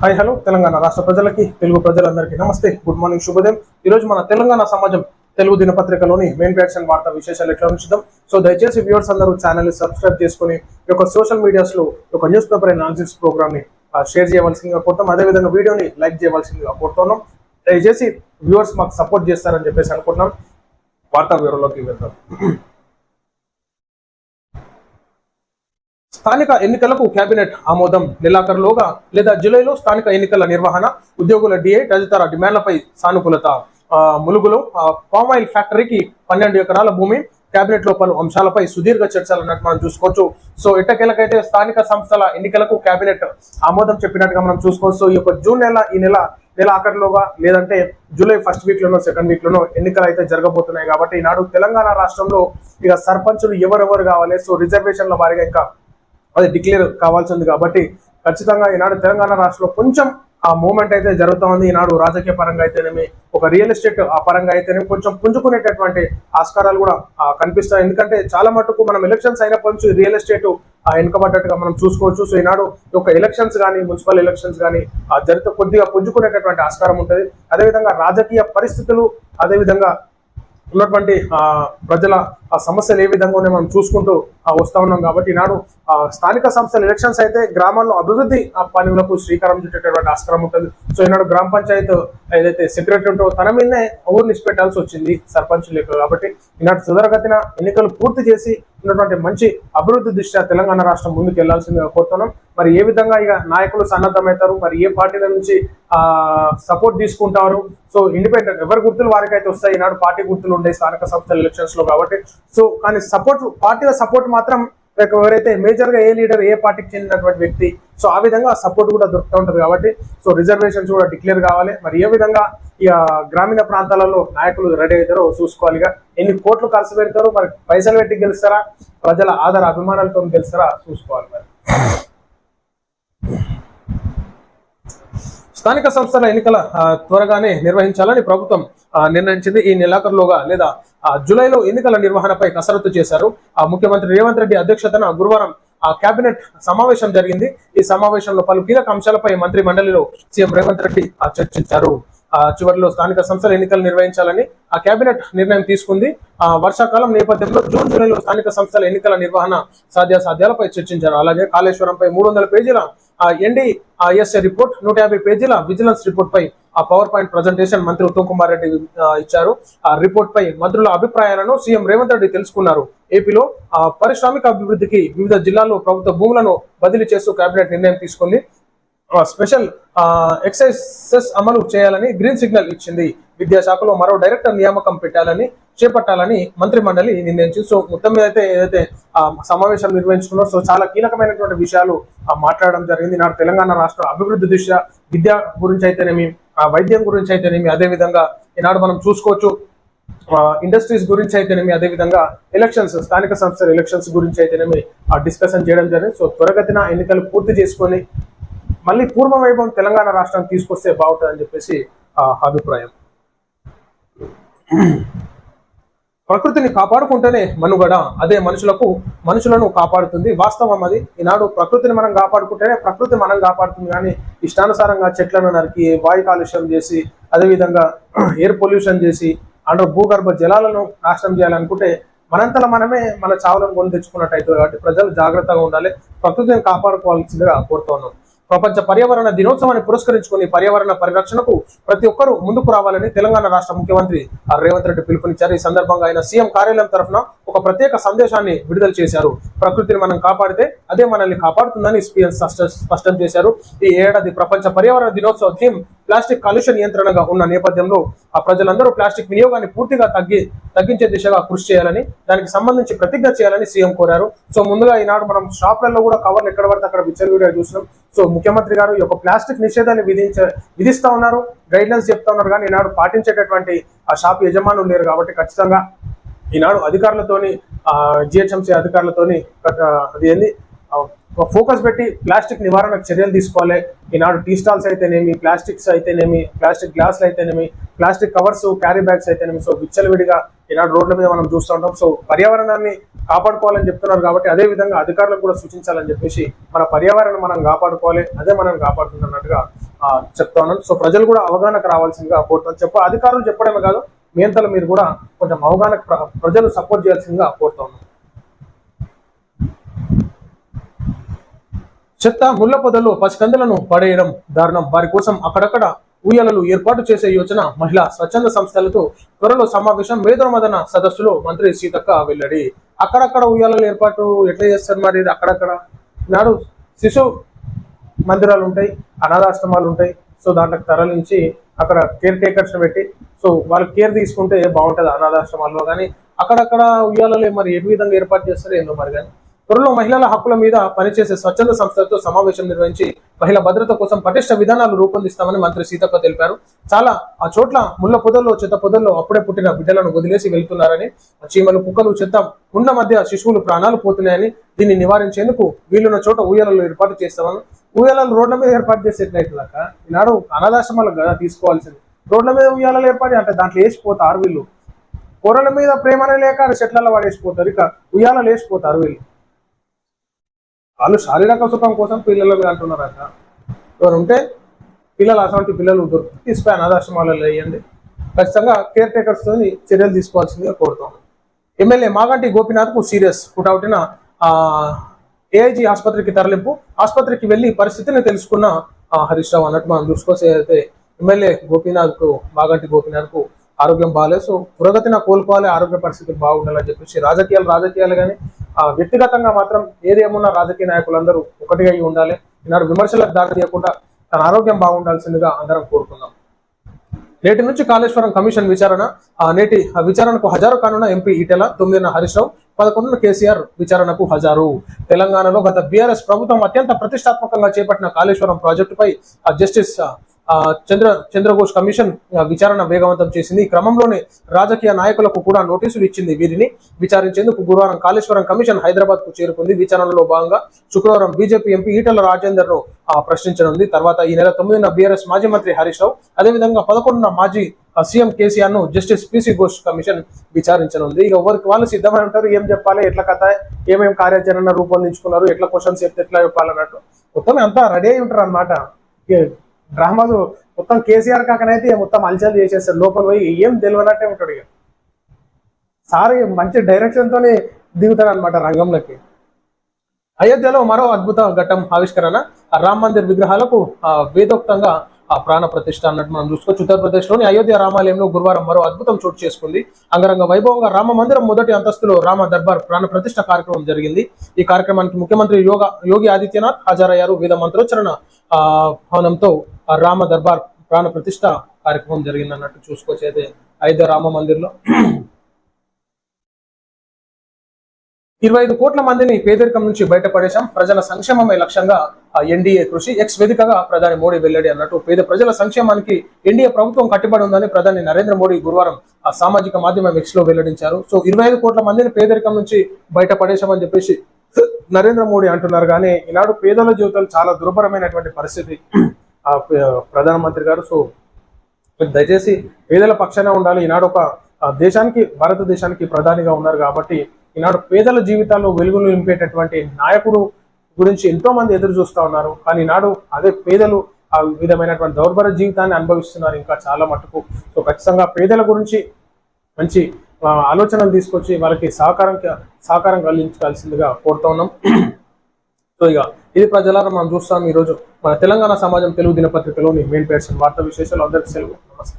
Hi hello Telangana రాష్ట్ర ప్రజలకి తెలుగు ప్రజలందరికీ నమస్తే గుడ్ మార్నింగ్ శుభోదయం. ఈ రోజు మన తెలంగాణ సమాజం తెలుగు దినపత్రికలోని మెయిన్ ప్యాక్స్ అండ్ వార్తా విశేషాలు ఎట్లా ఉంచుదాం. సో దయచేసి వ్యూవర్స్ అందరూ ఛానల్ని సబ్స్క్రైబ్ చేసుకుని ఈ యొక్క సోషల్ మీడియాస్లో ఒక న్యూస్ పేపర్ అనాలిసిస్ ప్రోగ్రామ్ని షేర్ చేయవలసిందిగా కోరుతాం. అదేవిధంగా వీడియోని లైక్ చేయవలసిందిగా కోరుతున్నాం. దయచేసి వ్యూవర్స్ మాకు సపోర్ట్ చేస్తారని చెప్పేసి అనుకుంటున్నాం. వార్తా వివరంలోకి వెళ్తాం స్థానిక ఎన్నికలకు కేబినెట్ ఆమోదం. నెలాఖరులోగా లేదా జూలైలో స్థానిక ఎన్నికల నిర్వహణ ఉద్యోగుల డిఏ తదితర డిమాండ్లపై సానుకూలత. ములుగులో పామ్ ఆయిల్ ఫ్యాక్టరీకి పన్నెండు ఎకరాల భూమి కేబినెట్లో పలు అంశాలపై సుదీర్ఘ చర్చలు అన్నట్టు మనం చూసుకోవచ్చు. సో ఎట్టకేలకైతే స్థానిక సంస్థల ఎన్నికలకు కేబినెట్ ఆమోదం చెప్పినట్టుగా మనం చూసుకోవచ్చు. ఈ యొక్క జూన్ నెల ఈ నెల నెల ఆఖరిలోగా లేదంటే జూలై ఫస్ట్ వీక్ లోనో సెకండ్ వీక్ లోనో ఎన్నికలు అయితే జరగబోతున్నాయి కాబట్టి ఈనాడు తెలంగాణ రాష్ట్రంలో ఇక సర్పంచులు ఎవరెవరు కావాలి? సో రిజర్వేషన్ల వారిగా ఇంకా అది డిక్లేర్ కావాల్సి ఉంది కాబట్టి ఖచ్చితంగా ఈనాడు తెలంగాణ రాష్ట్రంలో కొంచెం ఆ మూమెంట్ అయితే జరుగుతూ ఉంది ఈనాడు రాజకీయ పరంగా అయితేనేమి ఒక రియల్ ఎస్టేట్ ఆ పరంగా అయితేనేమి కొంచెం పుంజుకునేటటువంటి ఆస్కారాలు కూడా కనిపిస్తాయి. ఎందుకంటే చాలా మటుకు మనం ఎలక్షన్స్ అయినప్పటి నుంచి రియల్ ఎస్టేట్ వెనుకబడ్డట్టుగా మనం చూసుకోవచ్చు. సో ఈనాడు ఒక యొక్క ఎలక్షన్స్ కానీ మున్సిపల్ ఎలక్షన్స్ కానీ జరిగితే కొద్దిగా పుంజుకునేటటువంటి ఆస్కారం ఉంటుంది. అదేవిధంగా రాజకీయ పరిస్థితులు అదేవిధంగా ఉన్నటువంటి ఆ ప్రజల ఆ సమస్యలు ఏ విధంగా మనం చూసుకుంటూ ఆ, వస్తా ఉన్నాం కాబట్టి ఈనాడు ఆ, స్థానిక సంస్థల ఎలక్షన్స్ అయితే గ్రామాల్లో అభివృద్ధి ఆ పనులకు శ్రీకారం చుట్టేటటువంటి ఆస్కారం ఉంటుంది. సో ఈనాడు గ్రామ పంచాయత్ ఏదైతే సెక్రటరీ ఉంటో తన మీదనే ఊరు నిష్పెట్టాల్సి వచ్చింది సర్పంచ్ లేక కాబట్టి ఈనాడు సుదరగతిన ఎన్నికలు పూర్తి చేసి ఉన్నటువంటి మంచి అభివృద్ధి దృష్ట్యా తెలంగాణ రాష్ట్రం ముందుకు వెళ్ళాల్సిందిగా కోరుతున్నాం. మరి ఏ విధంగా ఇక నాయకులు సన్నద్ధమవుతారు? మరి ఏ పార్టీల నుంచి ఆ సపోర్ట్ తీసుకుంటారు? సో ఇండిపెండెంట్ ఎవరి గుర్తులు వారికైతే వస్తాయి? ఈనాడు పార్టీ గుర్తులు ఉండే స్థానిక సంస్థల ఎలక్షన్స్లో కాబట్టి. సో కానీ సపోర్ట్ పార్టీల సపోర్ట్ మాత్రం లైక్ ఎవరైతే మేజర్గా ఏ లీడర్ ఏ పార్టీకి చెందినటువంటి వ్యక్తి సో ఆ విధంగా సపోర్ట్ కూడా దొరుకుతూ ఉంటది కాబట్టి సో రిజర్వేషన్స్ కూడా డిక్లేర్ కావాలి. మరి ఏ విధంగా ఈ గ్రామీణ ప్రాంతాలలో నాయకులు రెడీ అవుతారో చూసుకోవాలి ఎన్ని కోట్లు ఖర్చు పెడతారో మరి పైసలు పెట్టి గెలుస్తారా ప్రజల ఆధార అభిమానాలతో గెలుస్తారా చూసుకోవాలి మరి. స్థానిక సంస్థల ఎన్నికల త్వరగానే నిర్వహించాలని ప్రభుత్వం నిర్ణయించింది. ఈ నెలాఖరులోగా లేదా ఆ, జూలైలో ఎన్నికల నిర్వహణపై కసరత్తు చేశారు. ఆ ముఖ్యమంత్రి రేవంత్ రెడ్డి అధ్యక్షతన గురువారం ఆ కేబినెట్ సమావేశం జరిగింది. ఈ సమావేశంలో పలు కీలక అంశాలపై మంత్రి మండలిలో సీఎం రేవంత్ రెడ్డి చర్చించారు. ఆ చివరిలో స్థానిక సంస్థల ఎన్నికలు నిర్వహించాలని ఆ కేబినెట్ నిర్ణయం తీసుకుంది. ఆ వర్షాకాలం నేపథ్యంలో జూన్ జూలైలో స్థానిక సంస్థల ఎన్నికల నిర్వహణ సాధ్యాసాధ్యాలపై చర్చించారు. అలాగే కాళేశ్వరంపై మూడు వందల పేజీల ఎన్డీఎస్ఏ రిపోర్ట్ నూట యాభై పేజీల విజిలెన్స్ రిపోర్ట్ పై ఆ పవర్ పాయింట్ ప్రజెంటేషన్ మంత్రి ఉత్తమ్ కుమార్ రెడ్డి ఇచ్చారు. ఆ రిపోర్ట్ పై మంత్రుల అభిప్రాయాలను సీఎం రేవంత్ రెడ్డి తెలుసుకున్నారు. ఏపీలో ఆ పారిశ్రామిక అభివృద్ధికి వివిధ జిల్లాల్లో ప్రభుత్వ భూములను బదిలీ చేస్తూ కేబినెట్ నిర్ణయం తీసుకుంది. స్పెషల్ ఎక్సైజెస్ అమలు చేయాలని గ్రీన్ సిగ్నల్ ఇచ్చింది. విద్యాశాఖలో మరో డైరెక్టర్ నియామకం పెట్టాలని చేపట్టాలని మంత్రి మండలి నిర్ణయించింది. సో మొత్తం మీద అయితే ఏదైతే సమావేశం నిర్వహించుకున్నారో సో చాలా కీలకమైనటువంటి విషయాలు మాట్లాడడం జరిగింది. నాడు తెలంగాణ రాష్ట్ర అభివృద్ధి దిశ విద్య గురించి అయితేనేమి వైద్యం గురించి అయితేనేమి అదే విధంగా ఈనాడు మనం చూసుకోవచ్చు. ఇండస్ట్రీస్ గురించి అయితేనేమి అదే విధంగా ఎలక్షన్స్ స్థానిక సంస్థల ఎలక్షన్స్ గురించి అయితేనేమి డిస్కషన్ చేయడం జరిగింది. సో త్వరగతిన ఎన్నికలు పూర్తి చేసుకొని మళ్ళీ పూర్వ వైభవం తెలంగాణ రాష్ట్రానికి తీసుకొస్తే బాగుంటుందని చెప్పేసి అభిప్రాయం. ప్రకృతిని కాపాడుకుంటేనే మనుగడ. అదే మనుషులకు మనుషులను కాపాడుతుంది. వాస్తవం అది. ఈనాడు ప్రకృతిని మనం కాపాడుకుంటేనే ప్రకృతి మనం కాపాడుతుంది. కానీ ఇష్టానుసారంగా చెట్లను నరికి వాయు కాలుష్యం చేసి అదేవిధంగా ఎయిర్ పొల్యూషన్ చేసి అంటే భూగర్భ జలాలను నాశనం చేయాలనుకుంటే మనంతలో మనమే మన చావులను కొని తెచ్చుకున్నట్టు అవుతుంది. కాబట్టి ప్రజలు జాగ్రత్తగా ఉండాలి. ప్రకృతిని కాపాడుకోవాల్సిందిగా కోరుతా ఉన్నాం. ప్రపంచ పర్యావరణ దినోత్సవాన్ని పురస్కరించుకుని పర్యావరణ పరిరక్షణకు ప్రతి ఒక్కరూ ముందుకు రావాలని తెలంగాణ రాష్ట్ర ముఖ్యమంత్రి రేవంత్ రెడ్డి పిలుపునిచ్చారు. ఈ సందర్భంగా ఆయన సీఎం కార్యాలయం తరఫున ఒక ప్రత్యేక సందేశాన్ని విడుదల చేశారు. ప్రకృతిని మనం కాపాడితే అదే మనల్ని కాపాడుతుందని స్పష్టం చేశారు. ఈ ఏడాది ప్రపంచ పర్యావరణ దినోత్సవ థీమ్ ప్లాస్టిక్ కాలుష్య నియంత్రణగా ఉన్న నేపథ్యంలో ఆ ప్రజలందరూ ప్లాస్టిక్ వినియోగాన్ని పూర్తిగా తగ్గి తగ్గించే దిశగా కృషి చేయాలని దానికి సంబంధించి ప్రతిజ్ఞ చేయాలని సీఎం కోరారు. సో ముందుగా ఈనాడు మనం షాప్లలో కూడా కవర్లు ఎక్కడ పడితే అక్కడ విచ్చలవిడిగా చూసినాం. సో ముఖ్యమంత్రి గారు ఈ యొక్క ప్లాస్టిక్ నిషేధాన్ని విధించ విధిస్తా ఉన్నారు. గైడ్లైన్స్ చెప్తా ఉన్నారు కానీ ఈనాడు పాటించేటటువంటి ఆ షాప్ యజమానులు లేరు కాబట్టి ఖచ్చితంగా ఈనాడు అధికారులతోని జిహెచ్ఎంసీ అధికారులతోని అది ఏంది? ఒక ఫోకస్ పెట్టి ప్లాస్టిక్ నివారణకు చర్యలు తీసుకోవాలి. ఈనాడు టీ స్టాల్స్ అయితేనేమి ప్లాస్టిక్స్ అయితేనేమి ప్లాస్టిక్ గ్లాసులు అయితేనేమి ప్లాస్టిక్ కవర్స్ క్యారీ బ్యాగ్స్ అయితేనేమి. సో విచ్చలవిడిగా ఈనాడు రోడ్ల మీద మనం చూస్తూ ఉంటాం. సో పర్యావరణాన్ని కాపాడుకోవాలని చెప్తున్నారు కాబట్టి అదే విధంగా అధికారులకు కూడా సూచించాలని చెప్పేసి మన పర్యావరణం మనం కాపాడుకోవాలి అదే మనం కాపాడుతుందన్నట్టుగా చెప్తా ఉన్నాను. సో ప్రజలు కూడా అవగాహనకు రావాల్సిందిగా కోరుతాను. చెప్ప అధికారులు చెప్పడమే కాదు మీ అంతలో మీరు కూడా కొంచెం అవగాహన ప్రజలు సపోర్ట్ చేయాల్సిందిగా కోరుతా ఉన్నాను. చెత్త ముళ్ళ పొదల్లో పసికందులను పడేయడం దారుణం. వారి కోసం అక్కడక్కడ ఊయలలు ఏర్పాటు చేసే యోచన మహిళా స్వచ్ఛంద సంస్థలతో త్వరలో సమావేశం. మేధో మదన సదస్సులో మంత్రి సీతక్క వెల్లడి. అక్కడక్కడ ఉయ్యాలలు ఏర్పాటు ఎట్లా చేస్తారు మరి? ఇది అక్కడక్కడ నాడు శిశు మందిరాలు ఉంటాయి అనాథాశ్రమాలు ఉంటాయి సో దాంట్లోకి తరలించి అక్కడ కేర్ టేకర్స్ పెట్టి సో వాళ్ళు కేర్ తీసుకుంటే బాగుంటుంది అనాథాశ్రమాల్లో కానీ అక్కడక్కడ ఉయ్యాలలో మరి ఏ విధంగా ఏర్పాటు చేస్తారో ఏందో మరి కానీ త్వరలో మహిళల హక్కుల మీద పనిచేసే స్వచ్ఛంద సంస్థలతో సమావేశం నిర్వహించి మహిళా భద్రత కోసం పటిష్ట విధానాలు రూపొందిస్తామని మంత్రి సీతక్క తెలిపారు. చాలా ఆ చోట్ల ముళ్ళ పొదల్లో చెత్త పొదల్లో అప్పుడే పుట్టిన బిడ్డలను వదిలేసి వెళ్తున్నారని ఆ చీమలు కుక్కలు చెత్త ఉండ మధ్య శిశువులు ప్రాణాలు పోతున్నాయని దీన్ని నివారించేందుకు వీలున్న చోట ఊయలలు ఏర్పాటు చేస్తామని ఊయలలు రోడ్ల మీద ఏర్పాటు చేసేట్లయితే ఈనాడు అనాథాశ్రమాలకు కదా తీసుకోవాల్సింది. రోడ్ల మీద ఉయ్యాలలు ఏర్పాటు అంటే దాంట్లో వేసిపోతారు వీళ్ళు. కూరల మీద ప్రేమనే లేక చెట్లలో వాడేసిపోతారు ఇక ఉయ్యాలలు వేసిపోతారు వీళ్ళు. వాళ్ళు శారీరక సుఖం కోసం పిల్లల మీద అంటున్నారట. ఎవరు ఉంటే పిల్లలు అటువంటి పిల్లలు దొరికి తీసుకుని అనాథాశ్రమాలలో వేయండి ఖచ్చితంగా కేర్ టేకర్స్ తోని చర్యలు తీసుకోవాల్సిందిగా కోరుతాం. ఎమ్మెల్యే మాగంటి గోపినాథ్కు సీరియస్ పుటౌటిన ఏఐజీ ఆసుపత్రికి తరలింపు ఆసుపత్రికి వెళ్ళి పరిస్థితిని తెలుసుకున్న హరీష్ రావు అన్నట్టు మనం చూసుకోసే అయితే ఎమ్మెల్యే గోపీనాథ్కు మాగంటి గోపీనాథ్కు ఆరోగ్యం బాగాలేదు. సో పురోగతిన కోలుకోవాలి ఆరోగ్య పరిస్థితులు బాగుండాలని చెప్పేసి రాజకీయాలు రాజకీయాలు కానీ వ్యక్తిగతంగా మాత్రం ఏదేమున్నా రాజకీయ నాయకులందరూ ఒకటిగా అయి ఉండాలి. ఈనాడు విమర్శలకు దారి తీయకుండా తన ఆరోగ్యం బాగుండాల్సిందిగా అందరం కోరుకుందాం. నేటి నుంచి కాళేశ్వరం కమిషన్ విచారణ ఆ నేటి ఆ విచారణకు హజారు కానున్న ఎంపీ ఈటెల తొమ్మిదిన హరీష్ రావు పదకొండున కేసీఆర్ విచారణకు హజారు. తెలంగాణలో గత బీఆర్ఎస్ ప్రభుత్వం అత్యంత ప్రతిష్టాత్మకంగా చేపట్టిన కాళేశ్వరం ప్రాజెక్టుపై జస్టిస్ చంద్ర చంద్రఘోష్ కమిషన్ విచారణ వేగవంతం చేసింది. ఈ క్రమంలోనే రాజకీయ నాయకులకు కూడా నోటీసులు ఇచ్చింది వీరిని. విచారించేందుకు గురువారం కాళేశ్వరం కమిషన్ హైదరాబాద్కు చేరుకుంది. విచారణలో భాగంగా శుక్రవారం బీజేపీ ఎంపీ ఈటల రాజేందర్ను ప్రశ్నించనుంది. తర్వాత ఈ నెల తొమ్మిదిన బీఆర్ఎస్ మాజీ మంత్రి హరీష్ రావు అదేవిధంగా పదకొండున మాజీ సీఎం కేసీఆర్ను జస్టిస్ పిసి ఘోష్ కమిషన్ విచారించనుంది. ఇక ఎవరికి వాళ్ళు సిద్ధమై ఉంటారు ఏం చెప్పాలి ఎట్లా కథ ఏమేం కార్యాచరణ రూపొందించుకున్నారు ఎట్లా క్వశ్చన్స్ ఎట్లా చెప్పాలన్నట్టు. మొత్తం అంతా రెడీ అయి ఉంటారు అనమాట డ్రామాలు మొత్తం కేసీఆర్ కాకనైతే మొత్తం అల్చల్ చేసేస్తాడు లోపల పోయి ఏం తెలియనట్టే ఉంటాడు ఇక. సార్ మంచి డైరెక్షన్ తోనే దిగుతాడు అనమాట రంగంలోకి. అయోధ్యలో మరో అద్భుత ఘట్టం ఆవిష్కరణ. రామ్ మందిర్ విగ్రహాలకు ఆ, వేదోక్తంగా ఆ ప్రాణ ప్రతిష్ట అన్నట్టు మనం చూసుకోవచ్చు. ఉత్తరప్రదేశ్లోని అయోధ్య రామాలయంలో గురువారం మరో అద్భుతం చోటు చేసుకుంది. అంగరంగ వైభవంగా రామ మందిరం మొదటి అంతస్తులో రామ దర్బార్ ప్రాణ ప్రతిష్ట కార్యక్రమం జరిగింది. ఈ కార్యక్రమానికి ముఖ్యమంత్రి యోగ యోగి ఆదిత్యనాథ్ హాజరయ్యారు. వేద మంత్రోచ్చరణ ఆ భవనంతో రామ దర్బార్ ప్రాణ ప్రతిష్ఠ కార్యక్రమం జరిగింది అన్నట్టు చూసుకోవచ్చు. అయితే అయోధ్య రామ మందిర్లో ఇరవై ఐదు కోట్ల మందిని పేదరికం నుంచి బయటపడేశాం. ప్రజల సంక్షేమమే లక్ష్యంగా ఎన్డీఏ కృషి. ఎక్స్ వేదికగా ప్రధాని మోడీ వెల్లడి అన్నట్టు పేద ప్రజల సంక్షేమానికి ఎన్డీఏ ప్రభుత్వం కట్టుబడి ఉందని ప్రధాని నరేంద్ర మోడీ గురువారం ఆ సామాజిక మాధ్యమం ఎక్స్లో వెల్లడించారు. సో ఇరవై ఐదు కోట్ల మందిని పేదరికం నుంచి బయటపడేశామని చెప్పేసి నరేంద్ర మోడీ అంటున్నారు. కానీ ఈనాడు పేదల జీవితాలు చాలా దుర్భరమైనటువంటి పరిస్థితి. ఆ ప్రధానమంత్రి గారు సో దయచేసి పేదల పక్షాన ఉండాలి. ఈనాడు ఒక దేశానికి భారతదేశానికి ప్రధానిగా ఉన్నారు కాబట్టి ఈనాడు పేదల జీవితాల్లో వెలుగులు నింపేటటువంటి నాయకుడు గురించి ఎంతో మంది ఎదురు చూస్తూ ఉన్నారు. కానీ ఈనాడు అదే పేదలు ఆ విధమైనటువంటి దౌర్భర జీవితాన్ని అనుభవిస్తున్నారు ఇంకా చాలా మటుకు. సో ఖచ్చితంగా పేదల గురించి మంచి ఆలోచనలు తీసుకొచ్చి వాళ్ళకి సహకారం సహకారం కలిగించాల్సిందిగా కోరుతా ఉన్నాం. సో ఇక ఇది ప్రజలారా మనం చూస్తాం ఈ రోజు మన తెలంగాణ సమాజం తెలుగు దినపత్రికలోని మెయిన్ పేర్సన్ వార్తా విశేషాలు. అందరికీ సెలవు. నమస్తే.